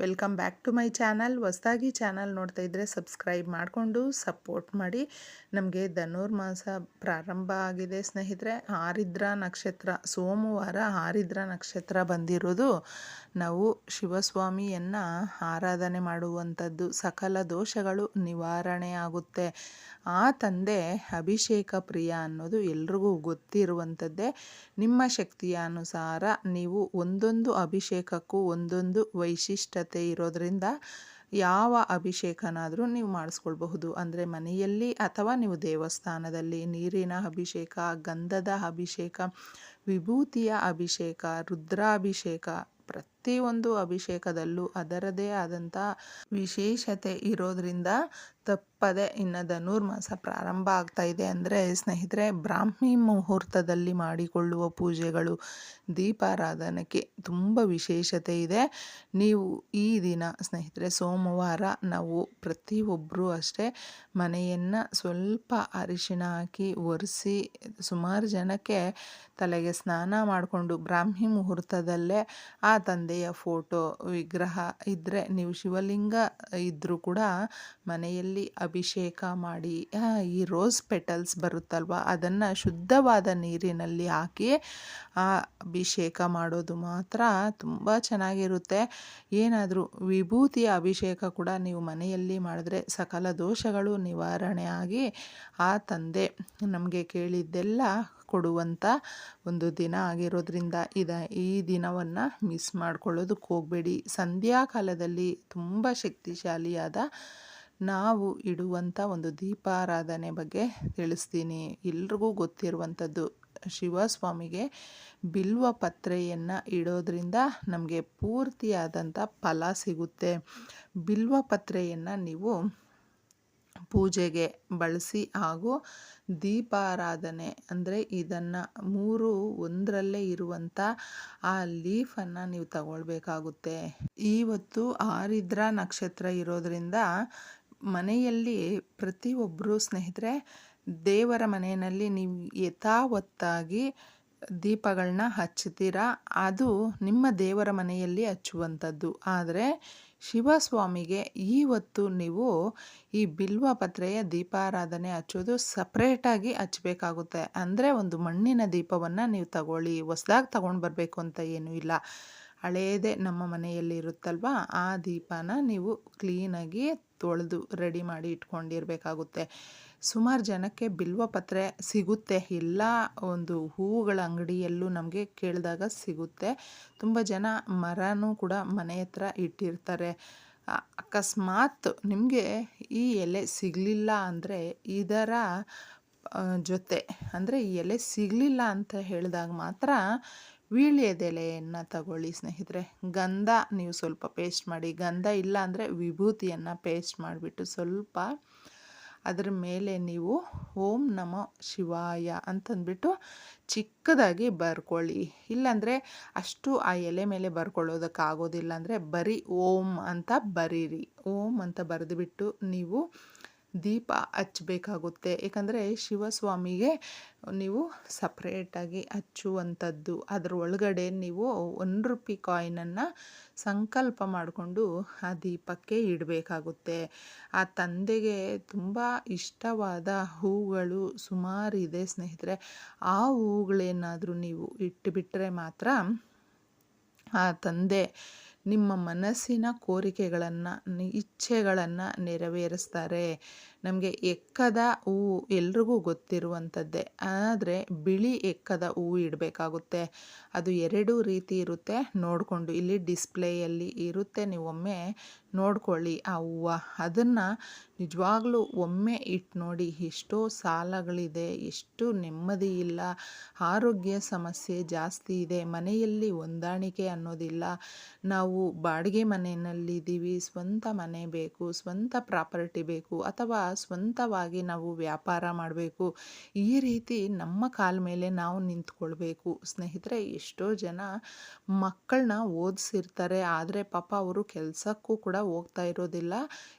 Welcome back to my channel. ಹೊಸದಾಗಿ channel ನೋಡ್ತಾ ಇದ್ದರೆ ಸಬ್ಸ್ಕ್ರೈಬ್ ಮಾಡಿಕೊಂಡು ಸಪೋರ್ಟ್ ಮಾಡಿ. ನಮಗೆ ಧನುರ್ಮಾಸ ಪ್ರಾರಂಭ ಆಗಿದೆ ಸ್ನೇಹಿತರೆ. ಆರಿದ್ರ ನಕ್ಷತ್ರ, ಸೋಮವಾರ ಆರಿದ್ರ ನಕ್ಷತ್ರ ಬಂದಿರೋದು. ನಾವು ಶಿವಸ್ವಾಮಿಯನ್ನು ಆರಾಧನೆ ಮಾಡುವಂಥದ್ದು. ಸಕಲ ದೋಷಗಳು ನಿವಾರಣೆ ಆಗುತ್ತೆ. ಆ ತಂದೆ ಅಭಿಷೇಕ ಪ್ರಿಯ ಅನ್ನೋದು ಎಲ್ರಿಗೂ ಗೊತ್ತಿರುವಂಥದ್ದೇ. ನಿಮ್ಮ ಶಕ್ತಿಯ ಅನುಸಾರ ನೀವು ಒಂದೊಂದು ಅಭಿಷೇಕಕ್ಕೂ ಒಂದೊಂದು ವೈಶಿಷ್ಟ್ಯತೆ ಇರೋದರಿಂದ ಯಾವ ಅಭಿಷೇಕನಾದರೂ ನೀವು ಮಾಡಿಸ್ಕೊಳ್ಬಹುದು. ಅಂದರೆ ಮನೆಯಲ್ಲಿ ಅಥವಾ ನೀವು ದೇವಸ್ಥಾನದಲ್ಲಿ ನೀರಿನ ಅಭಿಷೇಕ, ಗಂಧದ ಅಭಿಷೇಕ, ವಿಭೂತಿಯ ಅಭಿಷೇಕ, ರುದ್ರಾಭಿಷೇಕ ಪ್ರತಿಯೊಂದು ಅಭಿಷೇಕದಲ್ಲೂ ಅದರದೇ ಆದಂಥ ವಿಶೇಷತೆ ಇರೋದ್ರಿಂದ ತಪ್ಪದೆ ಇನ್ನು ಧನುರ್ಮಾಸ ಪ್ರಾರಂಭ ಆಗ್ತಾ ಇದೆ ಅಂದರೆ ಸ್ನೇಹಿತರೆ, ಬ್ರಾಹ್ಮಿ ಮುಹೂರ್ತದಲ್ಲಿ ಮಾಡಿಕೊಳ್ಳುವ ಪೂಜೆಗಳು, ದೀಪಾರಾಧನೆಗೆ ತುಂಬ ವಿಶೇಷತೆ ಇದೆ. ನೀವು ಈ ದಿನ ಸ್ನೇಹಿತರೆ, ಸೋಮವಾರ ನಾವು ಪ್ರತಿಯೊಬ್ಬರೂ ಅಷ್ಟೇ ಮನೆಯನ್ನು ಸ್ವಲ್ಪ ಅರಿಶಿನ ಹಾಕಿ ಒರೆಸಿ ಸುಮಾರು ಜನಕ್ಕೆ ತಲೆಗೆ ಸ್ನಾನ ಮಾಡಿಕೊಂಡು ಬ್ರಾಹ್ಮಿ ಮುಹೂರ್ತದಲ್ಲೇ ಆ ತಂದೆಯ ಫೋಟೋ, ವಿಗ್ರಹ ಇದ್ದರೆ ನೀವು ಶಿವಲಿಂಗ ಇದ್ದರೂ ಕೂಡ ಮನೆಯಲ್ಲಿ ಅಭಿಷೇಕ ಮಾಡಿ ಈ ರೋಸ್ ಪೆಟಲ್ಸ್ ಬರುತ್ತಲ್ವ, ಅದನ್ನು ಶುದ್ಧವಾದ ನೀರಿನಲ್ಲಿ ಹಾಕಿ, ಆ, ಅಭಿಷೇಕ ಮಾಡೋದು ಮಾತ್ರ ತುಂಬ ಚೆನ್ನಾಗಿರುತ್ತೆ. ಏನಾದರೂ ವಿಭೂತಿಯ ಅಭಿಷೇಕ ಕೂಡ ನೀವು ಮನೆಯಲ್ಲಿ ಮಾಡಿದ್ರೆ ಸಕಲ ದೋಷಗಳು ನಿವಾರಣೆ ಆಗಿ ಆ ತಂದೆ ನಮಗೆ ಕೇಳಿದ್ದೆಲ್ಲ ಕೊಡುವಂಥ ಒಂದು ದಿನ ಆಗಿರೋದ್ರಿಂದ ಇದ ಈ ದಿನವನ್ನು ಮಿಸ್ ಮಾಡ್ಕೊಳ್ಳೋದಕ್ಕೆ ಹೋಗಬೇಡಿ. ಸಂಧ್ಯಾಕಾಲದಲ್ಲಿ ತುಂಬ ಶಕ್ತಿಶಾಲಿಯಾದ ನಾವು ಇಡುವಂಥ ಒಂದು ದೀಪಾರಾಧನೆ ಬಗ್ಗೆ ತಿಳಿಸ್ತೀನಿ. ಎಲ್ರಿಗೂ ಗೊತ್ತಿರುವಂಥದ್ದು, ಶಿವಸ್ವಾಮಿಗೆ ಬಿಲ್ವ ಪತ್ರೆಯನ್ನು ಇಡೋದ್ರಿಂದ ನಮಗೆ ಪೂರ್ತಿಯಾದಂಥ ಫಲ ಸಿಗುತ್ತೆ. ಬಿಲ್ವ ಪತ್ರೆಯನ್ನು ನೀವು ಪೂಜೆಗೆ ಬಳಸಿ ಹಾಗೂ ದೀಪಾರಾಧನೆ ಅಂದರೆ ಇದನ್ನು ಮೂರು ಒಂದರಲ್ಲೇ ಇರುವಂಥ ಆ ಲೀಫನ್ನು ನೀವು ತಗೊಳ್ಬೇಕಾಗುತ್ತೆ. ಇವತ್ತು ಆರಿದ್ರ ನಕ್ಷತ್ರ ಇರೋದರಿಂದ ಮನೆಯಲ್ಲಿ ಪ್ರತಿಯೊಬ್ಬರು ಸ್ನೇಹಿತರೆ ದೇವರ ಮನೆಯಲ್ಲಿ ನೀವು ಯಥಾವತ್ತಾಗಿ ದೀಪಗಳನ್ನ ಹಚ್ಚುತ್ತೀರಾ? ಅದು ನಿಮ್ಮ ದೇವರ ಮನೆಯಲ್ಲಿ ಹಚ್ಚುವಂಥದ್ದು ಆದರೆ ಶಿವಸ್ವಾಮಿಗೆ ಹೊತ್ತು ನೀವು ಈ ಬಿಲ್ವ ಪತ್ರೆಯ ದೀಪಾರಾಧನೆ ಹಚ್ಚೋದು ಸಪ್ರೇಟಾಗಿ ಹಚ್ಚಬೇಕಾಗುತ್ತೆ. ಅಂದರೆ ಒಂದು ಮಣ್ಣಿನ ದೀಪವನ್ನು ನೀವು ತಗೊಳ್ಳಿ, ಹೊಸ್ದಾಗಿ ತಗೊಂಡು ಬರಬೇಕು ಅಂತ ಏನೂ ಇಲ್ಲ. ಹಳೇದೇ ನಮ್ಮ ಮನೆಯಲ್ಲಿ ಇರುತ್ತಲ್ವ, ಆ ದೀಪನ ನೀವು ಕ್ಲೀನಾಗಿ ತೊಳೆದು ರೆಡಿ ಮಾಡಿ ಇಟ್ಕೊಂಡಿರಬೇಕಾಗುತ್ತೆ. ಸುಮಾರು ಜನಕ್ಕೆ ಬಿಲ್ವ ಪತ್ರೆ ಸಿಗುತ್ತೆ. ಎಲ್ಲ ಒಂದು ಹೂವುಗಳ ಅಂಗಡಿಯಲ್ಲೂ ನಮಗೆ ಕೇಳಿದಾಗ ಸಿಗುತ್ತೆ. ತುಂಬ ಜನ ಮರನೂ ಕೂಡ ಮನೆ ಹತ್ರ ಇಟ್ಟಿರ್ತಾರೆ. ಅಕಸ್ಮಾತ್ ನಿಮಗೆ ಈ ಎಲೆ ಸಿಗಲಿಲ್ಲ ಅಂದರೆ ಇದರ ಜೊತೆ, ಅಂದರೆ ಈ ಎಲೆ ಸಿಗಲಿಲ್ಲ ಅಂತ ಹೇಳಿದಾಗ ಮಾತ್ರ ವೀಳ್ಯದೆಲೆಯನ್ನು ತಗೊಳ್ಳಿ ಸ್ನೇಹಿತರೆ. ಗಂಧ ನೀವು ಸ್ವಲ್ಪ ಪೇಸ್ಟ್ ಮಾಡಿ, ಗಂಧ ಇಲ್ಲ ಅಂದರೆ ವಿಭೂತಿಯನ್ನು ಪೇಸ್ಟ್ ಮಾಡಿಬಿಟ್ಟು ಸ್ವಲ್ಪ ಅದರ ಮೇಲೆ ನೀವು ಓಂ ನಮ ಶಿವಾಯ ಅಂತಂದ್ಬಿಟ್ಟು ಚಿಕ್ಕದಾಗಿ ಬರ್ಕೊಳ್ಳಿ. ಇಲ್ಲಾಂದರೆ ಅಷ್ಟು ಆ ಎಲೆ ಮೇಲೆ ಬರ್ಕೊಳ್ಳೋದಕ್ಕಾಗೋದಿಲ್ಲ ಅಂದರೆ ಬರೀ ಓಂ ಅಂತ ಬರೀರಿ. ಓಂ ಅಂತ ಬರೆದುಬಿಟ್ಟು ನೀವು ದೀಪ ಹಚ್ಚಬೇಕಾಗುತ್ತೆ. ಏಕೆಂದರೆ ಶಿವಸ್ವಾಮಿಗೆ ನೀವು ಸಪ್ರೇಟಾಗಿ ಹಚ್ಚುವಂಥದ್ದು. ಅದರ ಒಳಗಡೆ ನೀವು ಒಂದು ರೂಪಿ ಕಾಯಿನನ್ನು ಸಂಕಲ್ಪ ಮಾಡಿಕೊಂಡು ಆ ದೀಪಕ್ಕೆ ಇಡಬೇಕಾಗುತ್ತೆ. ಆ ತಂದೆಗೆ ತುಂಬ ಇಷ್ಟವಾದ ಹೂಗಳು ಸುಮಾರಿದೆ ಸ್ನೇಹಿತರೆ. ಆ ಹೂಗಳೇನಾದರೂ ನೀವು ಇಟ್ಟುಬಿಟ್ರೆ ಮಾತ್ರ ಆ ತಂದೆ ನಿಮ್ಮ ಮನಸ್ಸಿನ ಕೋರಿಕೆಗಳನ್ನು ಇಚ್ಛೆಗಳನ್ನು ನೆರವೇರಿಸ್ತಾರೆ. ನಮಗೆ ಎಕ್ಕದ ಹೂವು ಎಲ್ರಿಗೂ ಗೊತ್ತಿರುವಂಥದ್ದೇ. ಆದರೆ ಬಿಳಿ ಎಕ್ಕದ ಹೂವು ಇಡಬೇಕಾಗುತ್ತೆ. ಅದು ಎರಡು ರೀತಿ ಇರುತ್ತೆ. ನೋಡಿಕೊಂಡು ಇಲ್ಲಿ ಡಿಸ್ಪ್ಲೇಯಲ್ಲಿ ಇರುತ್ತೆ. ನೀವು ಒಮ್ಮೆ ನೋಡ್ಕೊಳ್ಳಿ ಆ ಹೂವು. ಅದನ್ನು ನಿಜವಾಗ್ಲೂ ಒಮ್ಮೆ ಇಟ್ಟು ನೋಡಿ ಎಷ್ಟೋ ಸಾಲಗಳಿದೆ, ಎಷ್ಟು ನೆಮ್ಮದಿ ಇಲ್ಲ, ಆರೋಗ್ಯ ಸಮಸ್ಯೆ ಜಾಸ್ತಿ ಇದೆ, ಮನೆಯಲ್ಲಿ ಹೊಂದಾಣಿಕೆ ಅನ್ನೋದಿಲ್ಲ. ನಾವು ಬಾಡಿಗೆ ಮನೆಯಲ್ಲಿದ್ದೀವಿ, ಸ್ವಂತ ಮನೆ ಬೇಕು, ಸ್ವಂತ ಪ್ರಾಪರ್ಟಿ ಬೇಕು, ಅಥವಾ ಸ್ವಂತವಾಗಿ ನಾವು ವ್ಯಾಪಾರ ಮಾಡಬೇಕು. ಈ ರೀತಿ ನಮ್ಮ ಕಾಲ ಮೇಲೆ ನಾವು ನಿಂತ್ಕೊಳ್ಬೇಕು. ಸ್ನೇಹಿತರೆ, ಎಷ್ಟೋ ಜನ ಮಕ್ಕಳನ್ನ ಓದಿಸಿರ್ತಾರೆ. ಆದರೆ ಪಾಪ ಅವರು ಕೆಲಸಕ್ಕೂ ಕೂಡ ಹೋಗ್ತಾ ಇರೋದಿಲ್ಲ.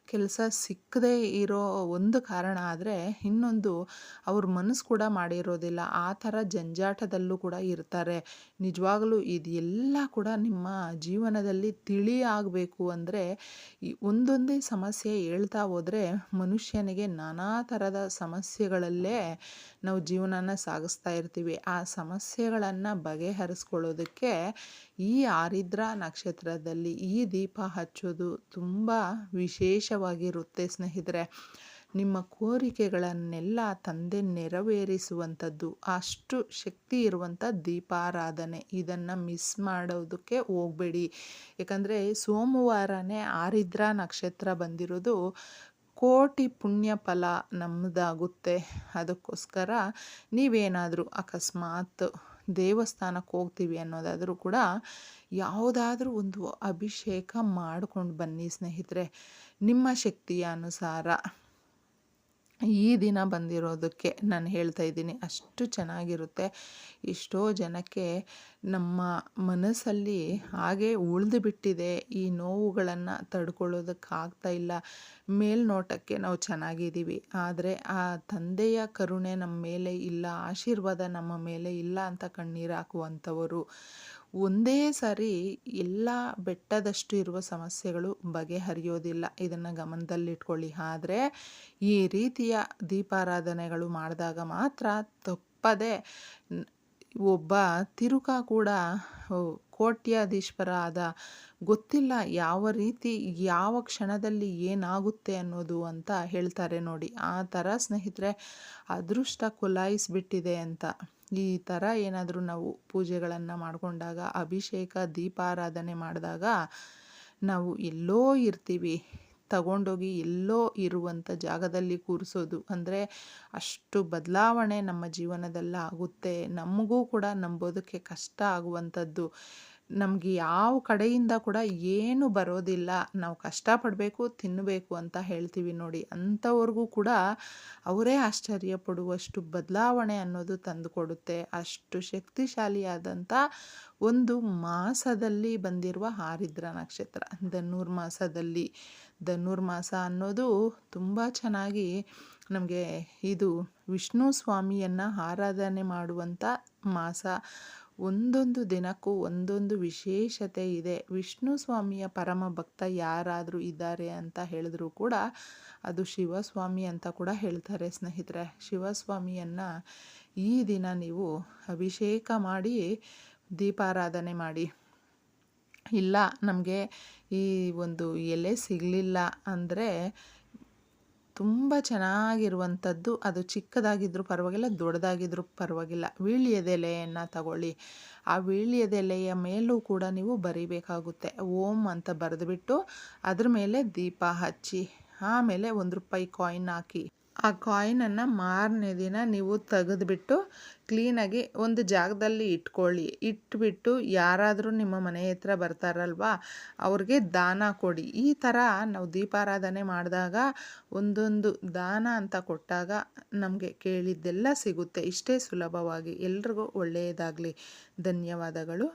ಕೆಲಸ ಸಿಕ್ಕದೇ ಇರೋ ಒಂದು ಕಾರಣ ಆದರೆ ಇನ್ನೊಂದು ಅವ್ರ ಮನಸ್ಸು ಕೂಡ ಮಾಡಿರೋದಿಲ್ಲ. ಆ ಥರ ಜಂಜಾಟದಲ್ಲೂ ಕೂಡ ಇರ್ತಾರೆ. ನಿಜವಾಗಲೂ ಇದೆಲ್ಲ ಕೂಡ ನಿಮ್ಮ ಜೀವನದಲ್ಲಿ ತಿಳಿ ಆಗಬೇಕು. ಅಂದರೆ ಒಂದೊಂದೇ ಸಮಸ್ಯೆ ಹೇಳ್ತಾ ಹೋದರೆ ಮನುಷ್ಯನಿಗೆ ನಾನಾ ಥರದ ಸಮಸ್ಯೆಗಳಲ್ಲೇ ನಾವು ಜೀವನನ ಸಾಗಿಸ್ತಾ ಇರ್ತೀವಿ. ಆ ಸಮಸ್ಯೆಗಳನ್ನು ಬಗೆಹರಿಸ್ಕೊಳ್ಳೋದಕ್ಕೆ ಈ ಆರಿದ್ರ ನಕ್ಷತ್ರದಲ್ಲಿ ಈ ದೀಪ ಹಚ್ಚೋದು ತುಂಬ ವಿಶೇಷವಾಗಿರುತ್ತೆ ಸ್ನೇಹಿತರೆ. ನಿಮ್ಮ ಕೋರಿಕೆಗಳನ್ನೆಲ್ಲ ತಂದೆ ನೆರವೇರಿಸುವಂಥದ್ದು, ಅಷ್ಟು ಶಕ್ತಿ ಇರುವಂಥ ದೀಪಾರಾಧನೆ. ಇದನ್ನು ಮಿಸ್ ಮಾಡೋದಕ್ಕೆ ಹೋಗಬೇಡಿ. ಯಾಕಂದರೆ ಸೋಮವಾರನೇ ಆರಿದ್ರ ನಕ್ಷತ್ರ ಬಂದಿರೋದು ಕೋಟಿ ಪುಣ್ಯ ಫಲ ನಮ್ಮದಾಗುತ್ತೆ ಅದಕ್ಕೋಸ್ಕರ ನೀವೇನಾದರೂ ಅಕಸ್ಮಾತ್ ದೇವಸ್ಥಾನಕ್ಕೆ ಹೋಗ್ತೀವಿ ಅನ್ನೋದಾದರೂ ಕೂಡ ಯಾವುದಾದ್ರೂ ಒಂದು ಅಭಿಷೇಕ ಮಾಡ್ಕೊಂಡು ಬನ್ನಿ ಸ್ನೇಹಿತರೆ. ನಿಮ್ಮ ಶಕ್ತಿಯ ಅನುಸಾರ. ಈ ದಿನ ಬಂದಿರೋದಕ್ಕೆ ನಾನು ಹೇಳ್ತಾ ಇದ್ದೀನಿ, ಅಷ್ಟು ಚೆನ್ನಾಗಿರುತ್ತೆ. ಎಷ್ಟೋ ಜನಕ್ಕೆ ನಮ್ಮ ಮನಸ್ಸಲ್ಲಿ ಹಾಗೆ ಉಳಿದು ಬಿಟ್ಟಿದೆ, ಈ ನೋವುಗಳನ್ನು ತಡ್ಕೊಳ್ಳೋದಕ್ಕಾಗ್ತಾ ಇಲ್ಲ. ಮೇಲ್ನೋಟಕ್ಕೆ ನಾವು ಚೆನ್ನಾಗಿದ್ದೀವಿ. ಆದರೆ ಆ ತಂದೆಯ ಕರುಣೆ ನಮ್ಮ ಮೇಲೆ ಇಲ್ಲ, ಆಶೀರ್ವಾದ ನಮ್ಮ ಮೇಲೆ ಇಲ್ಲ ಅಂತ ಕಣ್ಣೀರು ಹಾಕುವಂಥವರು. ಒಂದೇ ಸಾರಿ ಎಲ್ಲ ಬೆಟ್ಟದಷ್ಟು ಇರುವ ಸಮಸ್ಯೆಗಳು ಬಗೆಹರಿಯೋದಿಲ್ಲ. ಇದನ್ನು ಗಮನದಲ್ಲಿಟ್ಕೊಳ್ಳಿ. ಆದರೆ, ಈ ರೀತಿಯ ದೀಪಾರಾಧನೆಗಳು ಮಾಡಿದಾಗ ಮಾತ್ರ ತಪ್ಪದೆ ಒಬ್ಬ ತಿರುಕ ಕೂಡ ಕೋಟ್ಯಾಧೀಶ್ವರ ಆದ ಗೊತ್ತಿಲ್ಲ ಯಾವ ರೀತಿ, ಯಾವ ಕ್ಷಣದಲ್ಲಿ ಏನಾಗುತ್ತೆ ಅನ್ನೋದು ಅಂತ ಹೇಳ್ತಾರೆ ನೋಡಿ. ಆ ಥರ ಸ್ನೇಹಿತರೆ, ಅದೃಷ್ಟ ಕೊಲಾಯಿಸ್ಬಿಟ್ಟಿದೆ ಅಂತ. ಈ ಥರ ಏನಾದರೂ ನಾವು ಪೂಜೆಗಳನ್ನು ಮಾಡಿಕೊಂಡಾಗ, ಅಭಿಷೇಕ, ದೀಪಾರಾಧನೆ ಮಾಡಿದಾಗ ನಾವು ಎಲ್ಲೋ ಇರ್ತೀವಿ. ತಗೊಂಡೋಗಿ ಎಲ್ಲೋ ಇರುವಂಥ ಜಾಗದಲ್ಲಿ ಕೂರಿಸೋದು ಅಂದರೆ ಅಷ್ಟು ಬದಲಾವಣೆ ನಮ್ಮ ಜೀವನದಲ್ಲಿ ಆಗುತ್ತೆ ನಮಗೂ ಕೂಡ ನಂಬೋದಕ್ಕೆ ಕಷ್ಟ ಆಗುವಂಥದ್ದು. ನಮಗೆ ಯಾವ ಕಡೆಯಿಂದ ಕೂಡ ಏನು ಬರೋದಿಲ್ಲ. ನಾವು ಕಷ್ಟಪಡಬೇಕು ತಿನ್ನಬೇಕು ಅಂತ ಹೇಳ್ತೀವಿ ನೋಡಿ. ಅಂಥವ್ರಿಗೂ ಕೂಡ ಅವರೇ ಆಶ್ಚರ್ಯ ಪಡುವಷ್ಟು ಬದಲಾವಣೆ ಅನ್ನೋದು ತಂದುಕೊಡುತ್ತೆ ಅಷ್ಟು ಶಕ್ತಿಶಾಲಿಯಾದಂಥ ಒಂದು ಮಾಸದಲ್ಲಿ ಬಂದಿರುವ ಹಾರಿದ್ರ ನಕ್ಷತ್ರ. ಧನುರ್ಮಾಸದಲ್ಲಿ ಧನುರ್ಮಾಸ ಅನ್ನೋದು ತುಂಬ ಚೆನ್ನಾಗಿ ನಮಗೆ ಇದು ವಿಷ್ಣು ಸ್ವಾಮಿಯನ್ನು ಆರಾಧನೆ ಮಾಡುವಂಥ ಮಾಸ. ಒಂದೊಂದು ದಿನಕ್ಕೂ ಒಂದೊಂದು ವಿಶೇಷತೆ ಇದೆ. ವಿಷ್ಣು ಸ್ವಾಮಿಯ ಪರಮ ಭಕ್ತ ಯಾರಾದರೂ ಇದ್ದಾರೆ ಅಂತ ಹೇಳಿದ್ರೂ ಕೂಡ ಅದು ಶಿವಸ್ವಾಮಿ ಅಂತ ಕೂಡ ಹೇಳ್ತಾರೆ ಸ್ನೇಹಿತರೆ. ಶಿವಸ್ವಾಮಿಯನ್ನು ಈ ದಿನ ನೀವು ಅಭಿಷೇಕ ಮಾಡಿ, ದೀಪಾರಾಧನೆ ಮಾಡಿ. ಇಲ್ಲ, ನಮಗೆ ಈ ಒಂದು ಎಲೆ ಸಿಗಲಿಲ್ಲ ಅಂದರೆ ತುಂಬ ಚೆನ್ನಾಗಿರುವಂಥದ್ದು. ಅದು ಚಿಕ್ಕದಾಗಿದ್ದರೂ ಪರವಾಗಿಲ್ಲ ದೊಡ್ಡದಾಗಿದ್ದರೂ ಪರವಾಗಿಲ್ಲ. ವೀಳ್ಯದೆಲೆಯನ್ನು ತಗೊಳ್ಳಿ. ಆ ವೀಳ್ಯದೆಲೆಯ ಮೇಲೂ ಕೂಡ ನೀವು ಬರಿಬೇಕಾಗುತ್ತೆ. ಓಂ ಅಂತ ಬರೆದುಬಿಟ್ಟು ಅದ್ರ ಮೇಲೆ ದೀಪ ಹಚ್ಚಿ, ಆಮೇಲೆ ಒಂದು ರೂಪಾಯಿ ಕಾಯಿನ್ ಹಾಕಿ. ಆ ಕಾಯಿನನ್ನು ಮಾರನೇ ದಿನ ನೀವು ತೆಗೆದುಬಿಟ್ಟು ಕ್ಲೀನಾಗಿ ಒಂದು ಜಾಗದಲ್ಲಿ ಇಟ್ಕೊಳ್ಳಿ. ಇಟ್ಬಿಟ್ಟು ಯಾರಾದರೂ ನಿಮ್ಮ ಮನೆ ಹತ್ರ ಬರ್ತಾರಲ್ವಾ, ಅವ್ರಿಗೆ ದಾನ ಕೊಡಿ. ಈ ಥರ ನಾವು ದೀಪಾರಾಧನೆ ಮಾಡಿದಾಗ ಒಂದೊಂದು ದಾನ ಅಂತ ಕೊಟ್ಟಾಗ ನಮಗೆ ಕೇಳಿದ್ದೆಲ್ಲ ಸಿಗುತ್ತೆ. ಇಷ್ಟೇ ಸುಲಭವಾಗಿ. ಎಲ್ರಿಗೂ ಒಳ್ಳೆಯದಾಗಲಿ. ಧನ್ಯವಾದಗಳು.